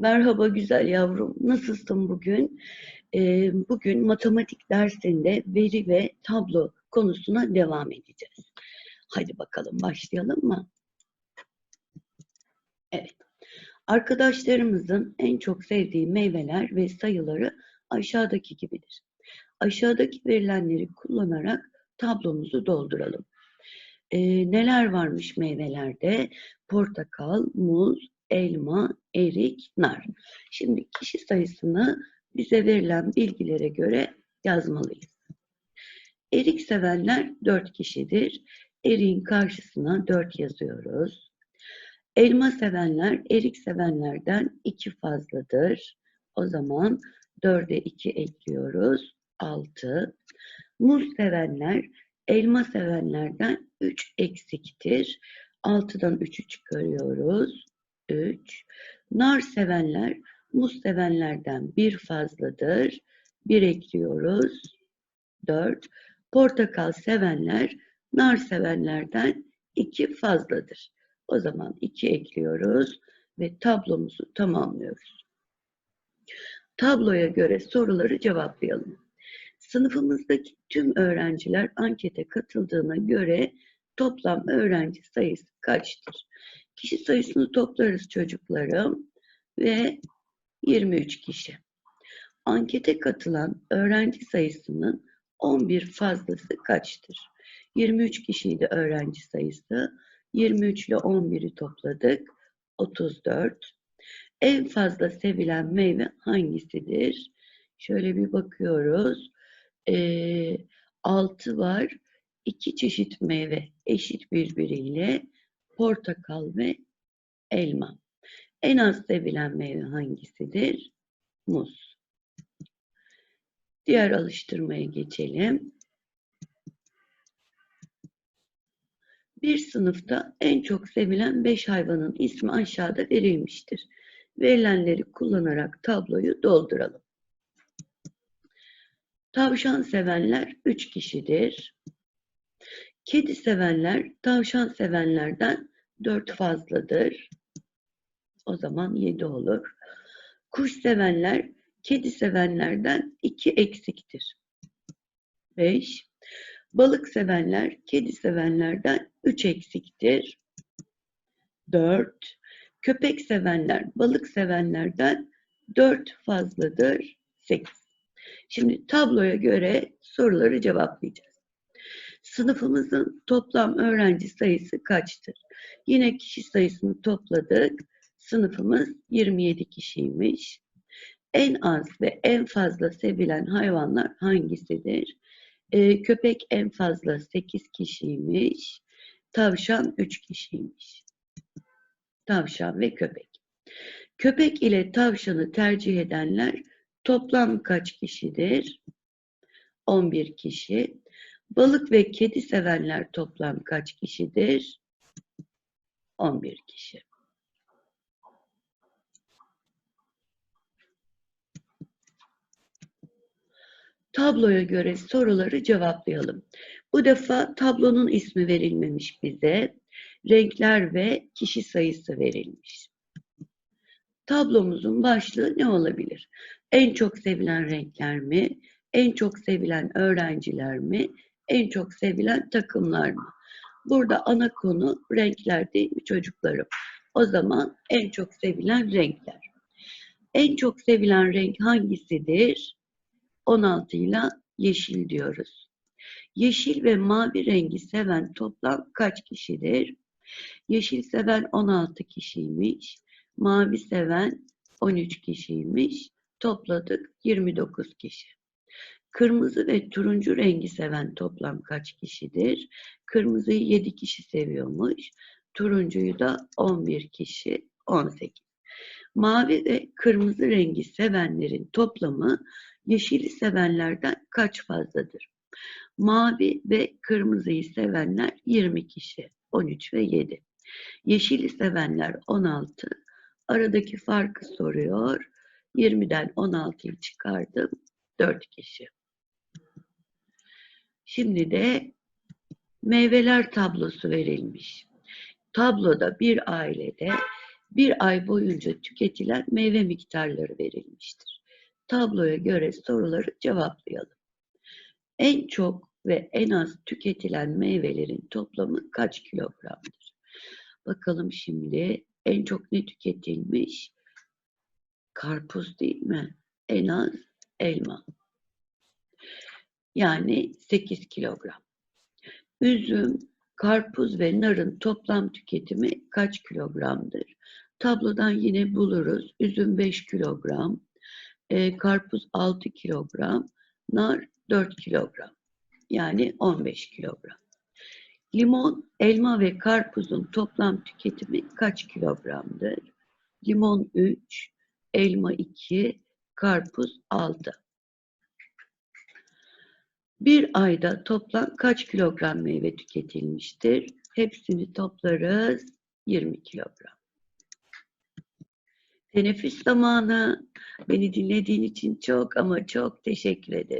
Merhaba güzel yavrum. Nasılsın bugün? Ee, bugün matematik dersinde veri ve tablo konusuna devam edeceğiz. Hadi bakalım başlayalım mı? Evet. Arkadaşlarımızın en çok sevdiği meyveler ve sayıları aşağıdaki gibidir. Aşağıdaki verilenleri kullanarak tablomuzu dolduralım. Ee, neler varmış meyvelerde? Portakal, muz, elma, erik, nar. Şimdi kişi sayısını bize verilen bilgilere göre yazmalıyız. Erik sevenler 4 kişidir. Eriğin karşısına 4 yazıyoruz. Elma sevenler erik sevenlerden 2 fazladır. O zaman 4'e 2 ekliyoruz. 6. Muz sevenler elma sevenlerden 3 eksiktir. 6'dan 3'ü çıkarıyoruz. 3. Nar sevenler muz sevenlerden bir fazladır. 1 ekliyoruz. 4. Portakal sevenler nar sevenlerden 2 fazladır. O zaman 2 ekliyoruz ve tablomuzu tamamlıyoruz. Tabloya göre soruları cevaplayalım. Sınıfımızdaki tüm öğrenciler ankete katıldığına göre toplam öğrenci sayısı kaçtır? Kişi sayısını toplarız çocuklarım ve 23 kişi. Ankete katılan öğrenci sayısının 11 fazlası kaçtır? 23 kişiydi öğrenci sayısı. 23 ile 11'i topladık. 34. En fazla sevilen meyve hangisidir? Şöyle bir bakıyoruz. Ee, 6 var. 2 çeşit meyve eşit birbiriyle portakal ve elma. En az sevilen meyve hangisidir? Muz. Diğer alıştırmaya geçelim. Bir sınıfta en çok sevilen beş hayvanın ismi aşağıda verilmiştir. Verilenleri kullanarak tabloyu dolduralım. Tavşan sevenler üç kişidir. Kedi sevenler tavşan sevenlerden dört fazladır. O zaman yedi olur. Kuş sevenler kedi sevenlerden iki eksiktir. Beş. Balık sevenler kedi sevenlerden üç eksiktir. Dört. Köpek sevenler balık sevenlerden dört fazladır. Sekiz. Şimdi tabloya göre soruları cevaplayacağız. Sınıfımızın toplam öğrenci sayısı kaçtır? Yine kişi sayısını topladık. Sınıfımız 27 kişiymiş. En az ve en fazla sevilen hayvanlar hangisidir? Ee, köpek en fazla 8 kişiymiş. Tavşan 3 kişiymiş. Tavşan ve köpek. Köpek ile tavşanı tercih edenler toplam kaç kişidir? 11 kişi. Balık ve kedi sevenler toplam kaç kişidir? 11 kişi. Tabloya göre soruları cevaplayalım. Bu defa tablonun ismi verilmemiş bize. Renkler ve kişi sayısı verilmiş. Tablomuzun başlığı ne olabilir? En çok sevilen renkler mi? En çok sevilen öğrenciler mi? En çok sevilen takımlar mı? Burada ana konu renkler değil mi çocuklarım? O zaman en çok sevilen renkler. En çok sevilen renk hangisidir? 16 ile yeşil diyoruz. Yeşil ve mavi rengi seven toplam kaç kişidir? Yeşil seven 16 kişiymiş. Mavi seven 13 kişiymiş. Topladık 29 kişi. Kırmızı ve turuncu rengi seven toplam kaç kişidir? Kırmızıyı 7 kişi seviyormuş. Turuncuyu da 11 kişi, 18. Mavi ve kırmızı rengi sevenlerin toplamı yeşili sevenlerden kaç fazladır? Mavi ve kırmızıyı sevenler 20 kişi, 13 ve 7. Yeşili sevenler 16. Aradaki farkı soruyor. 20'den 16'yı çıkardım. 4 kişi. Şimdi de meyveler tablosu verilmiş. Tabloda bir ailede bir ay boyunca tüketilen meyve miktarları verilmiştir. Tabloya göre soruları cevaplayalım. En çok ve en az tüketilen meyvelerin toplamı kaç kilogramdır? Bakalım şimdi en çok ne tüketilmiş? Karpuz değil mi? En az elma. Yani 8 kilogram. Üzüm, karpuz ve narın toplam tüketimi kaç kilogramdır? Tablodan yine buluruz. Üzüm 5 kilogram, e, karpuz 6 kilogram, nar 4 kilogram. Yani 15 kilogram. Limon, elma ve karpuzun toplam tüketimi kaç kilogramdır? Limon 3, elma 2, karpuz 6. Bir ayda toplam kaç kilogram meyve tüketilmiştir? Hepsini toplarız. 20 kilogram. Teneffüs zamanı. Beni dinlediğin için çok ama çok teşekkür ederim.